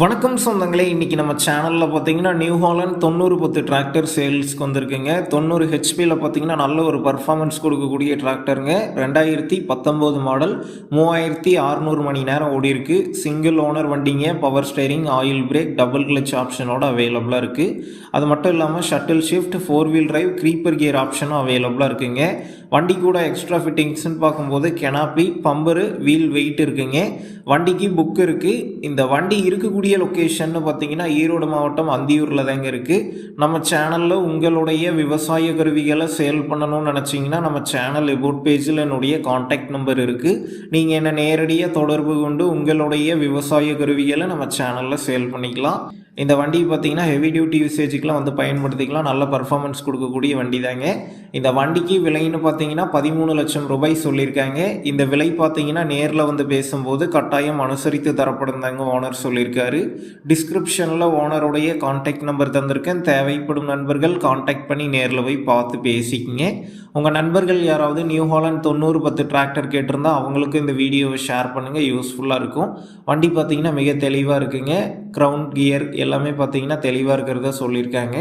வணக்கம் சொந்தங்களே இன்றைக்கி நம்ம சேனலில் பார்த்தீங்கன்னா நியூ ஹாலண்ட் தொண்ணூறு பத்து டிராக்டர் சேல்ஸ்க்கு வந்திருக்குங்க. தொண்ணூறு ஹெச்பியில் பார்த்தீங்கன்னா நல்ல ஒரு பர்ஃபார்மன்ஸ் கொடுக்கக்கூடிய டிராக்டருங்க ரெண்டாயிரத்தி பத்தொம்போது மாடல் மூவாயிரத்தி அறநூறு மணி நேரம் ஓடி இருக்கு. சிங்கிள் ஓனர் வண்டிங்க power steering oil brake double clutch ஆப்ஷனோட அவைலபிளாக இருக்குது அது மட்டும் இல்லாமல் shuttle shift four wheel drive creeper gear ஆப்ஷனும் அவைலபிளாக இருக்குங்க. வண்டி கூட எக்ஸ்ட்ரா ஃபிட்டிங்ஸ்னு பார்க்கும்போது கெனாப்பி பம்பரு வீல் வெயிட் இருக்குங்க. வண்டிக்கு புக் இருக்குது இந்த வண்டி இருக்கக்கூடிய லொக்கேஷன்னு பார்த்தீங்கன்னா ஈரோடு மாவட்டம் அந்தியூரில் தாங்க இருக்குது நம்ம சேனலில் உங்களுடைய விவசாய கருவிகளை சேல் பண்ணணும்னு நினச்சிங்கன்னா நம்ம சேனல் எபோட் பேஜில் என்னுடைய காண்டாக்ட் நம்பர் இருக்குது நீங்கள் என்னை நேரடியாக தொடர்பு கொண்டு உங்களுடைய விவசாய கருவிகளை நம்ம சேனலில் சேல் பண்ணிக்கலாம். இந்த வண்டி பார்த்தீங்கன்னா ஹெவி டியூட்டி யூசேஜுக்கெலாம் வந்து பயன்படுத்திக்கலாம். நல்ல பர்ஃபார்மன்ஸ் கொடுக்கக்கூடிய வண்டி தாங்க. இந்த வண்டிக்கு விலைன்னு பார்த்தீங்கன்னா பதிமூணு லட்சம் ரூபாய் சொல்லியிருக்காங்க. இந்த விலை பார்த்தீங்கன்னா நேரில் வந்து பேசும்போது கட்டாயம் அனுசரித்து தரப்படும் தாங்க ஓனர் சொல்லியிருக்காரு. டிஸ்கிரிப்ஷனில் ஓனருடைய காண்டாக்ட் நம்பர் தந்திருக்கேன். தேவைப்படும் நண்பர்கள் காண்டாக்ட் பண்ணி நேரில் போய் பார்த்து பேசிக்கிங்க. உங்கள் நண்பர்கள் யாராவது நியூ ஹாலண்ட் தொண்ணூறு பத்து டிராக்டர் கேட்டிருந்தா அவங்களுக்கு இந்த வீடியோவை ஷேர் பண்ணுங்கள் யூஸ்ஃபுல்லாக இருக்கும். வண்டி பார்த்தீங்கன்னா மிக தெளிவாக இருக்குங்க. க்ரௌண்ட் கியர் எல்லாமே பார்த்தீங்கன்னா தெளிவாக இருக்கிறதா சொல்லியிருக்காங்க.